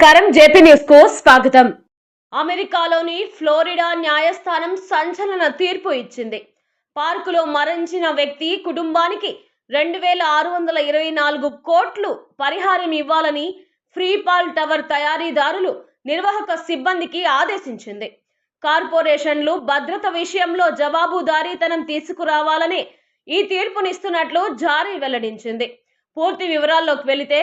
నమస్కారం. జేపీ న్యూస్కు స్వాగతం. అమెరికాలోని ఫ్లోరిడా న్యాయస్థానం సంచలన తీర్పు ఇచ్చింది. పార్కులో మరణించిన వ్యక్తి కుటుంబానికి రెండు వేల ఆరు వందల ఇరవై నాలుగు కోట్లు పరిహారం ఇవ్వాలని ఫ్రీపాల్ టవర్ తయారీదారులు నిర్వాహక సిబ్బందికి ఆదేశించింది. కార్పొరేషన్లు భద్రత విషయంలో జవాబుదారీతనం తీసుకురావాలని ఈ తీర్పునిస్తున్నట్లు జారీ వెల్లడించింది. పూర్తి వివరాల్లోకి వెళితే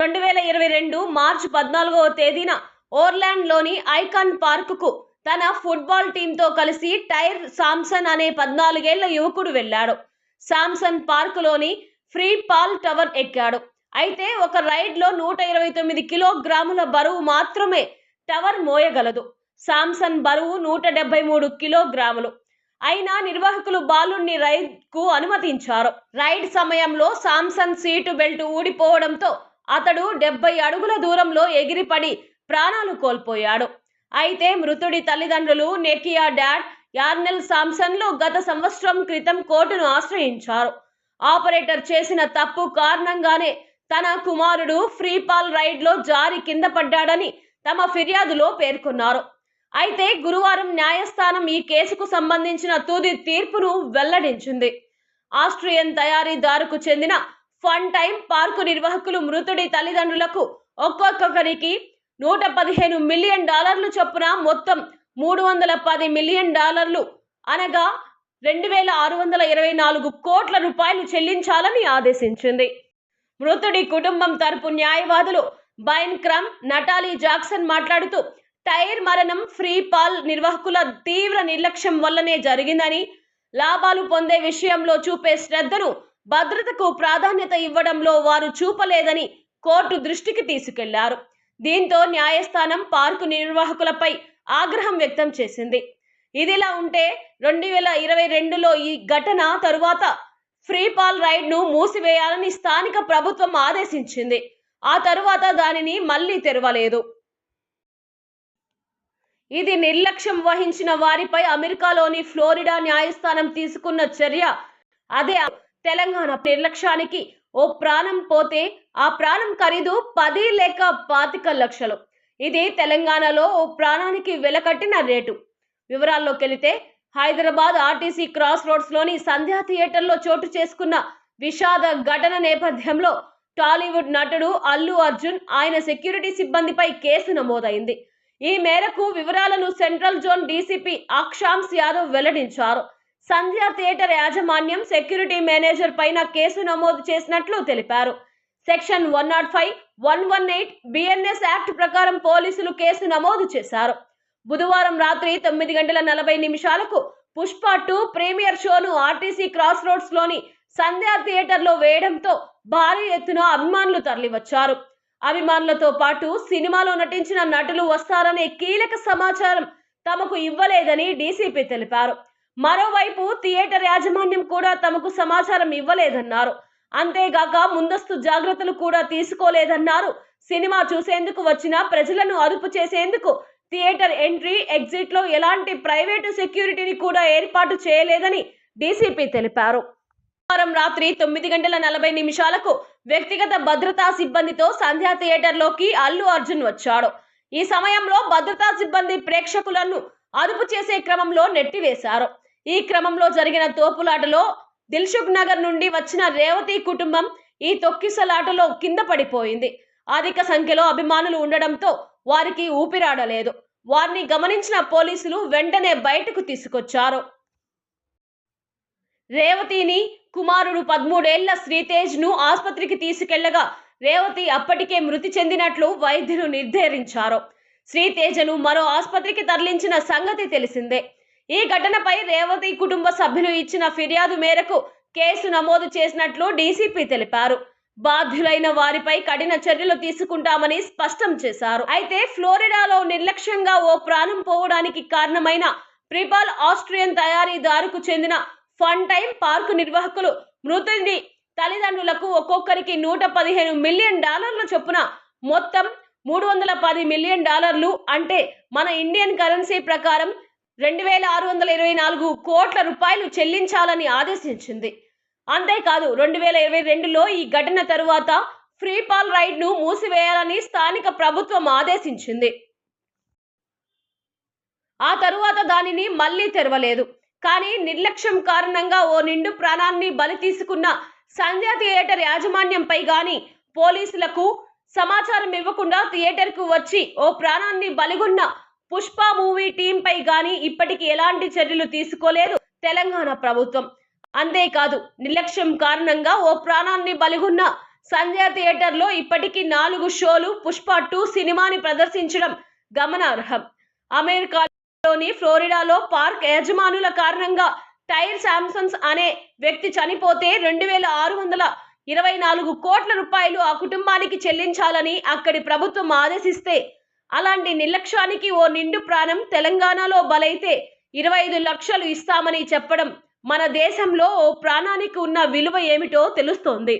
రెండు వేల ఇరవై రెండు మార్చి పద్నాలుగవ తేదీన ఓర్లాండ్లోని ఐకాన్ పార్కుకు తన ఫుట్బాల్ టీంతో కలిసి టైర్ సామ్సన్ అనే పద్నాలుగేళ్ళ యువకుడు వెళ్ళాడు. సామ్సన్ పార్కులోని ఫ్రీ పాల్ టవర్ ఎక్కాడు. అయితే ఒక రైడ్లో నూట ఇరవై తొమ్మిది కిలోగ్రాముల బరువు మాత్రమే టవర్ మోయగలదు. సామ్సన్ బరువు నూట డెబ్బై మూడు కిలోగ్రాములు. అయినా నిర్వాహకులు బాలుణ్ణి రైడ్కు అనుమతించారు. రైడ్ సమయంలో సామ్సన్ సీటు బెల్ట్ ఊడిపోవడంతో అతడు డెబ్బై అడుగుల దూరంలో ఎగిరిపడి ప్రాణాలు కోల్పోయాడు. అయితే మృతుడి తల్లిదండ్రులు నెకియా డాడ్ యార్నెల్ సామ్సన్లు గత సంవత్సరం క్రితం కోర్టును ఆశ్రయించారు. ఆపరేటర్ చేసిన తప్పు కారణంగానే తన కుమారుడు ఫ్రీపాల్ రైడ్లో జారి కింద పడ్డాడని తమ ఫిర్యాదులో పేర్కొన్నారు. అయితే గురువారం న్యాయస్థానం ఈ కేసుకు సంబంధించిన తుది తీర్పును వెల్లడించింది. ఆస్ట్రియన్ తయారీదారుకు చెందిన ఫన్ టైం పార్కు నిర్వాహకులు మృతుడి తల్లిదండ్రులకు ఒక్కొక్కరికి నూట పదిహేను మిలియన్ డాలర్లు చొప్పున మొత్తం మూడు వందల పది మిలియన్ డాలర్లు. అనగా రెండు వేల ఆరు వందల ఇరవై నాలుగు కోట్ల రూపాయలు చెల్లించాలని ఆదేశించింది. మృతుడి కుటుంబం తరపు న్యాయవాదులు బైన్ క్రమ్ నటాలీ జాక్సన్ మాట్లాడుతూ టైర్ మరణం ఫ్రీ పాల్ నిర్వాహకుల తీవ్ర నిర్లక్ష్యం వల్లనే జరిగిందని లాభాలు పొందే విషయంలో చూపే శ్రద్ధను భద్రతకు ప్రాధాన్యత ఇవ్వడంలో వారు చూపలేదని కోర్టు దృష్టికి తీసుకెళ్ళారు. దీంతో న్యాయస్థానం పార్కు నిర్వాహకులపై ఆగ్రహం వ్యక్తం చేసింది. ఇదిలా ఉంటే రెండు వేల ఇరవై రెండులో ఈ ఘటన తరువాత ఫ్రీ పాల్ రైడ్ను మూసివేయాలని స్థానిక ప్రభుత్వం ఆదేశించింది. ఆ తరువాత దానిని మళ్ళీ తెరవలేదు. ఇది నిర్లక్ష్యం వహించిన వారిపై అమెరికాలోని ఫ్లోరిడా న్యాయస్థానం తీసుకున్న చర్య. అదే తెలంగాణ నిర్లక్ష్యానికి ఓ ప్రాణం పోతే ఆ ప్రాణం ఖరీదు పది లేక పాతిక లక్షలు. ఇది తెలంగాణలో ఓ ప్రాణానికి వెలకట్టిన రేటు. వివరాల్లోకి వెళితే హైదరాబాద్ ఆర్టీసీ క్రాస్ రోడ్స్లోని సంధ్యా థియేటర్లో చోటు చేసుకున్న విషాద ఘటన నేపథ్యంలో టాలీవుడ్ నటుడు అల్లు అర్జున్ ఆయన సెక్యూరిటీ సిబ్బందిపై కేసు నమోదైంది. ఈ మేరకు వివరాలను central zone DCP Akshansh Yadav వెల్లడించారు. సంధ్యా థియేటర్ యాజమాన్యం సెక్యూరిటీ మేనేజర్ పైన కేసు నమోదు చేసినట్లు తెలిపారు. Section one not five one one eight BNS act ప్రకారం పోలీసులు కేసు నమోదు చేశారు. బుధవారం రాత్రి తొమ్మిది గంటల నలభై నిమిషాలకు పుష్ప టూ ప్రీమియర్ షోను ఆర్టీసీ క్రాస్ రోడ్స్లోని సంధ్యా థియేటర్లో వేయడంతో భారీ ఎత్తున అభిమానులు తరలివచ్చారు. అభిమానులతో పాటు సినిమాలో నటించిన నటులు వస్తారనే కీలక సమాచారం తమకు ఇవ్వలేదని డీసీపీ తెలిపారు. మరోవైపు థియేటర్ యాజమాన్యం కూడా తమకు సమాచారం ఇవ్వలేదన్నారు. అంతేగాక ముందస్తు జాగ్రత్తలు కూడా తీసుకోలేదన్నారు. సినిమా చూసేందుకు వచ్చిన ప్రజలను అదుపు చేసేందుకు థియేటర్ ఎంట్రీ ఎగ్జిట్లో ఎలాంటి ప్రైవేటు సెక్యూరిటీని కూడా ఏర్పాటు చేయలేదని డీసీపీ తెలిపారు. వారం రాత్రి తొమ్మిది గంటల నలభై నిమిషాలకు వ్యక్తిగత భద్రతా సిబ్బందితో సంధ్యా థియేటర్లోకి అల్లు అర్జున్ వచ్చాడు. ఈ సమయంలో భద్రతా సిబ్బంది ప్రేక్షకులను అదుపు చేసే క్రమంలో నెట్టివేశారు. ఈ క్రమంలో జరిగిన తోపులాటలో దిల్సుఖ్ నగర్ నుండి వచ్చిన రేవతి కుటుంబం ఈ తొక్కిసలాటలో కింద పడిపోయింది. అధిక సంఖ్యలో అభిమానులు ఉండడంతో వారికి ఊపిరాడలేదు. వారిని గమనించిన పోలీసులు వెంటనే బయటకు తీసుకొచ్చారు. రేవతిని కుమారుడు పదమూడేళ్ళ శ్రీతేజ్ను ఆసుపత్రికి తీసుకెళ్ళగా రేవతి అప్పటికే మృతి చెందినట్లు వైద్యులు నిర్ధారించారు. శ్రీతేజను మరో ఆసుపత్రికి తరలించిన సంగతి తెలిసిందే. ఈ ఘటనపై రేవతి కుటుంబ సభ్యులు ఇచ్చిన ఫిర్యాదు మేరకు కేసు నమోదు చేసినట్లు డీసీపీ తెలిపారు. బాధ్యులైన వారిపై కఠిన చర్యలు తీసుకుంటామని స్పష్టం చేశారు. అయితే ఫ్లోరిడాలో నిర్లక్ష్యంగా ఓ ప్రాణం పోవడానికి కారణమైన ప్రిపాల్ ఆస్ట్రియన్ తయారీదారుకు చెందిన ఫన్ టైం పార్కు నిర్వాహకులు మృతుడి తల్లిదండ్రులకు ఒక్కొక్కరికి నూట పదిహేను మిలియన్ డాలర్ల చొప్పున మొత్తం మూడు వందల పది మిలియన్ డాలర్లు అంటే మన ఇండియన్ కరెన్సీ ప్రకారం రెండు వేల ఆరు వందల ఇరవై నాలుగు కోట్ల రూపాయలు చెల్లించాలని ఆదేశించింది. అంతేకాదు రెండు వేల ఇరవై రెండులో ఈ ఘటన తరువాత ఫ్రీ పాల్ మూసివేయాలని స్థానిక ప్రభుత్వం ఆదేశించింది. ఆ తరువాత దానిని మళ్ళీ తెరవలేదు. కానీ నిర్లక్ష్యం కారణంగా ఓ నిండు ప్రాణాన్ని బలి తీసుకున్న సంధ్యా థియేటర్ యాజమాన్యంపై గాని పోలీసులకు సమాచారం ఇవ్వకుండా థియేటర్కు వచ్చి ఓ ప్రాణాన్ని బలిగొన్న పుష్ప మూవీ టీంపై గాని ఇప్పటికి ఎలాంటి చర్యలు తీసుకోలేదు తెలంగాణ ప్రభుత్వం. అంతేకాదు నిర్లక్ష్యం కారణంగా ఓ ప్రాణాన్ని బలిగొన్న సంధ్య థియేటర్లో ఇప్పటికీ నాలుగు షోలు పుష్ప టూ సినిమాని ప్రదర్శించడం గమనార్హం. అమెరికాలోని ఫ్లోరిడాలో పార్క్ యజమానుల కారణంగా టైర్ శాంసన్స్ అనే వ్యక్తి చనిపోతే రెండు వేల ఆరు వందల ఇరవై నాలుగు కోట్ల రూపాయలు ఆ కుటుంబానికి చెల్లించాలని అక్కడి ప్రభుత్వం ఆదేశిస్తే అలాంటి నిర్లక్ష్యానికి ఓ నిండు ప్రాణం తెలంగాణలో బలైతే ఇరవై ఐదు లక్షలు ఇస్తామని చెప్పడం మన దేశంలో ఓ ప్రాణానికి ఉన్న విలువ ఏమిటో తెలుస్తోంది.